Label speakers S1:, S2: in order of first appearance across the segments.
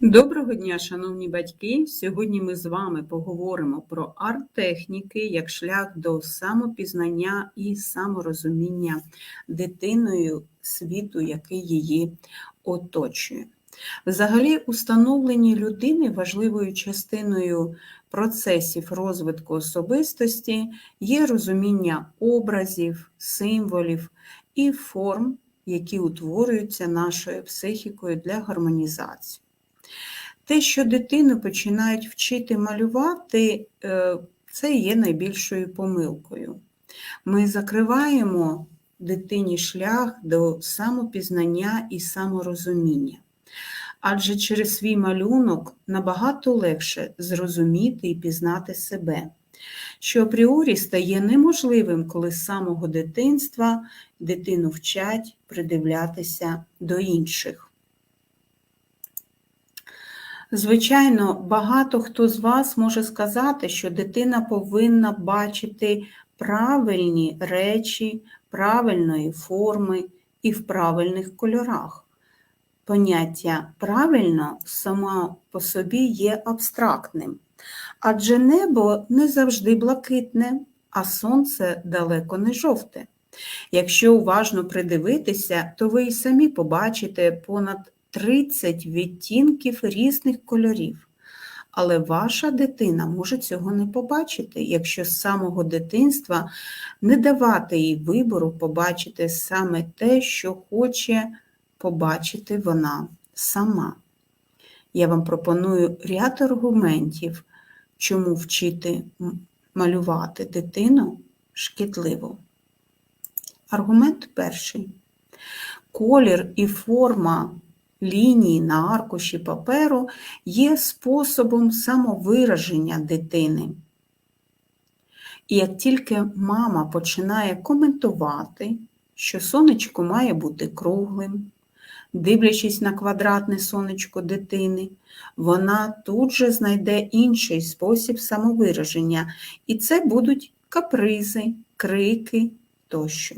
S1: Доброго дня, шановні батьки! Сьогодні ми з вами поговоримо про арт-техніки як шлях до самопізнання і саморозуміння дитиною світу, який її оточує. Взагалі, установлені людини важливою частиною процесів розвитку особистості є розуміння образів, символів і форм, які утворюються нашою психікою для гармонізації. Те, що дитину починають вчити малювати, е, це є найбільшою помилкою. Ми закриваємо дитині шлях до самопізнання і саморозуміння. Адже через свій малюнок набагато легше зрозуміти і пізнати себе, що апріорі стає неможливим, коли з самого дитинства дитину вчать придивлятися до інших. Звичайно, багато хто з вас може сказати, що дитина повинна бачити правильні речі, правильної форми і в правильних кольорах. Поняття правильно само по собі є абстрактним, адже небо не завжди блакитне, а сонце далеко не жовте. Якщо уважно придивитися, то ви й самі побачите понад 30 відтінків різних кольорів. Але ваша дитина може цього не побачити, якщо з самого дитинства не давати їй вибору побачити саме те, що хоче побачити вона сама. Я вам пропоную ряд аргументів, чому вчити малювати дитину шкідливо. Аргумент перший. Колір і форма лінії на аркуші паперу є способом самовираження дитини. І як тільки мама починає коментувати, що сонечко має бути круглим, дивлячись на квадратне сонечко дитини, вона тут же знайде інший спосіб самовираження, і це будуть капризи, крики тощо.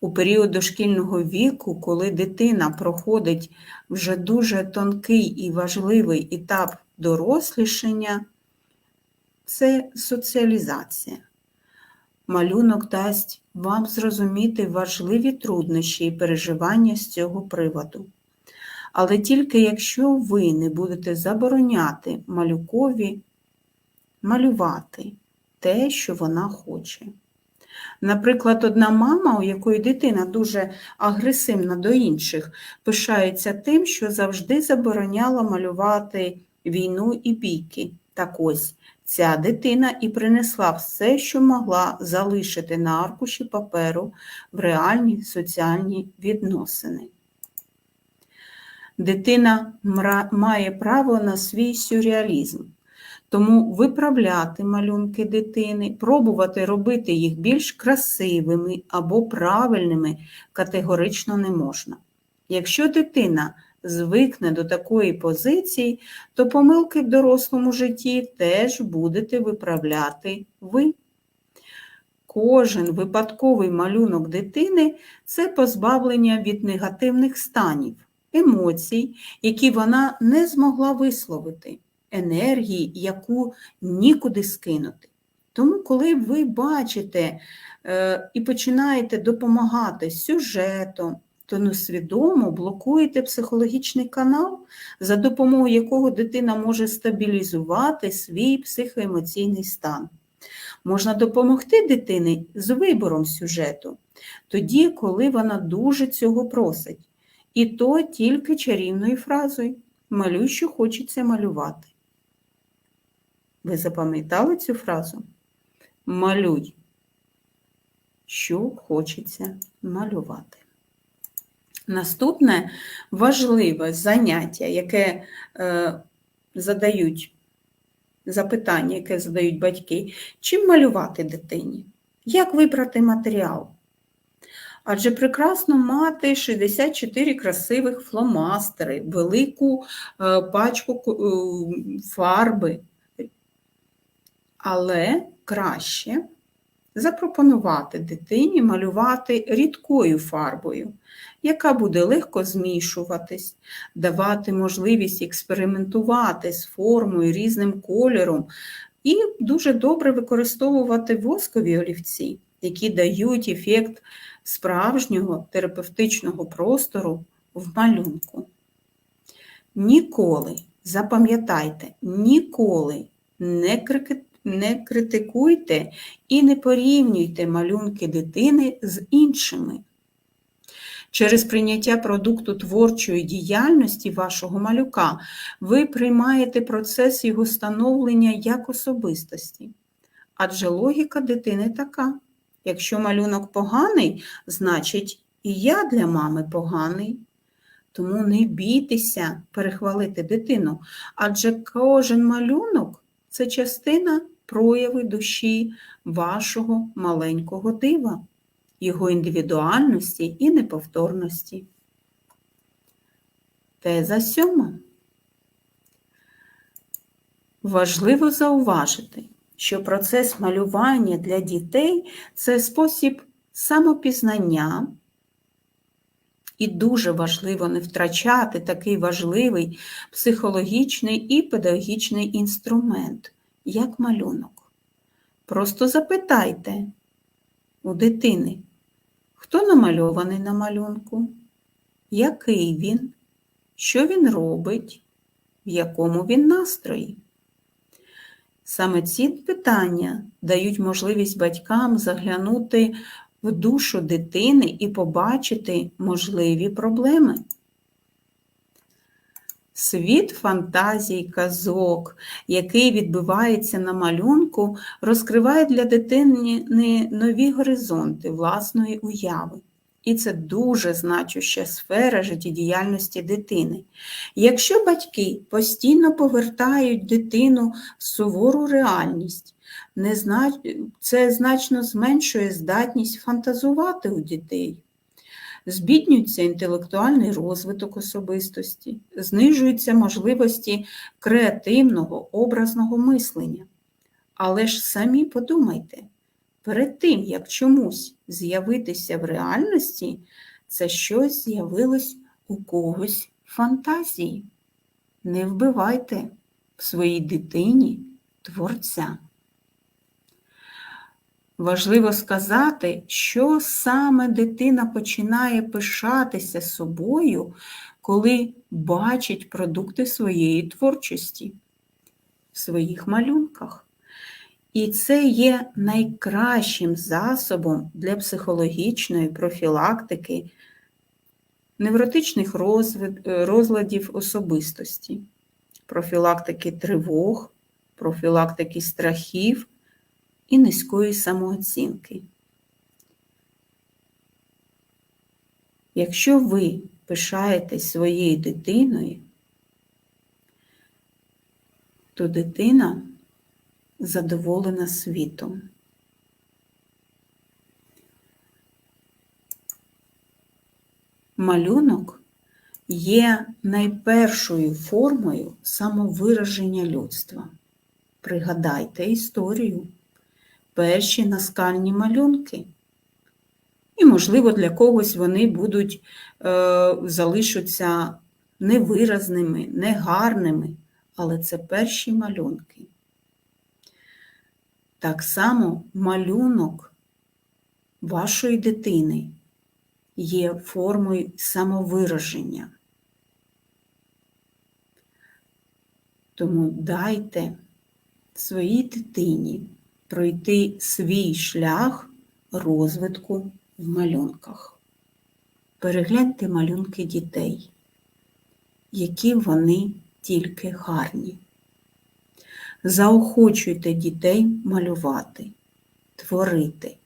S1: У період дошкільного віку, коли дитина проходить вже дуже тонкий і важливий етап дорослішання, це соціалізація. Малюнок дасть вам зрозуміти важливі труднощі і переживання з цього приводу. Але тільки якщо ви не будете забороняти малюкові малювати те, що вона хоче. Наприклад, одна мама, у якої дитина дуже агресивна до інших, пишається тим, що завжди забороняла малювати війну і бійки. Так ось ця дитина і принесла все, що могла залишити на аркуші паперу в реальні соціальні відносини. Дитина має право на свій сюрреалізм. Тому виправляти малюнки дитини, пробувати робити їх більш красивими або правильними категорично не можна. Якщо дитина звикне до такої позиції, то помилки в дорослому житті теж будете виправляти ви. Кожен випадковий малюнок дитини це позбавлення від негативних станів, емоцій, які вона не змогла висловити енергії, яку нікуди скинути. Тому, коли ви бачите е, і починаєте допомагати сюжетом, то несвідомо блокуєте психологічний канал, за допомогою якого дитина може стабілізувати свій психоемоційний стан. Можна допомогти дитині з вибором сюжету, тоді, коли вона дуже цього просить. І то тільки чарівною фразою малюй, що хочеться малювати. Ви запам'ятали цю фразу? Малюй, що хочеться малювати. Наступне важливе заняття, яке е, задають запитання, яке задають батьки, чим малювати дитині? Як вибрати матеріал? Адже прекрасно мати 64 красивих фломастери, велику е, пачку е, фарби але краще запропонувати дитині малювати рідкою фарбою, яка буде легко змішуватись, давати можливість експериментувати з формою, різним кольором і дуже добре використовувати воскові олівці, які дають ефект справжнього терапевтичного простору в малюнку. Ніколи, запам'ятайте, ніколи не не критикуйте і не порівнюйте малюнки дитини з іншими. Через прийняття продукту творчої діяльності вашого малюка ви приймаєте процес його становлення як особистості. Адже логіка дитини така: якщо малюнок поганий, значить і я для мами поганий. Тому не бійтеся перехвалити дитину, адже кожен малюнок це частина прояви душі вашого маленького дива, його індивідуальності і неповторності. Теза сьома. Важливо зауважити, що процес малювання для дітей це спосіб самопізнання, і дуже важливо не втрачати такий важливий психологічний і педагогічний інструмент, як малюнок. Просто запитайте у дитини, хто намальований на малюнку, який він, що він робить, в якому він настрої. Саме ці питання дають можливість батькам заглянути в душу дитини і побачити можливі проблеми. Світ фантазій, казок, який відбивається на малюнку, розкриває для дитини нові горизонти власної уяви. І це дуже значуща сфера життєдіяльності дитини. Якщо батьки постійно повертають дитину в сувору реальність, це значно зменшує здатність фантазувати у дітей. Збіднюється інтелектуальний розвиток особистості, знижуються можливості креативного, образного мислення. Але ж самі подумайте, перед тим, як чомусь з'явитися в реальності, це щось з'явилось у когось фантазії. Не вбивайте в своїй дитині творця. Важливо сказати, що саме дитина починає пишатися собою, коли бачить продукти своєї творчості в своїх малюнках. І це є найкращим засобом для психологічної профілактики невротичних розладів особистості, профілактики тривог, профілактики страхів і низької самооцінки. Якщо ви пишаєтесь своєю дитиною, то дитина задоволена світом. Малюнок є найпершою формою самовираження людства. Пригадайте історію перші наскальні малюнки. І, можливо, для когось вони будуть е, залишаться невиразними, негарними, але це перші малюнки. Так само малюнок вашої дитини є формою самовираження. Тому дайте своїй дитині пройти свій шлях розвитку в малюнках. Перегляньте малюнки дітей, які вони тільки гарні. Заохочуйте дітей малювати, творити.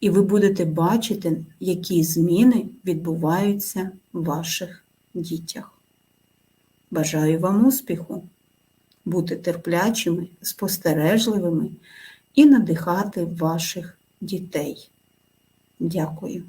S1: І ви будете бачити, які зміни відбуваються в ваших дітях. Бажаю вам успіху! Бути терплячими, спостережливими і надихати ваших дітей. Дякую.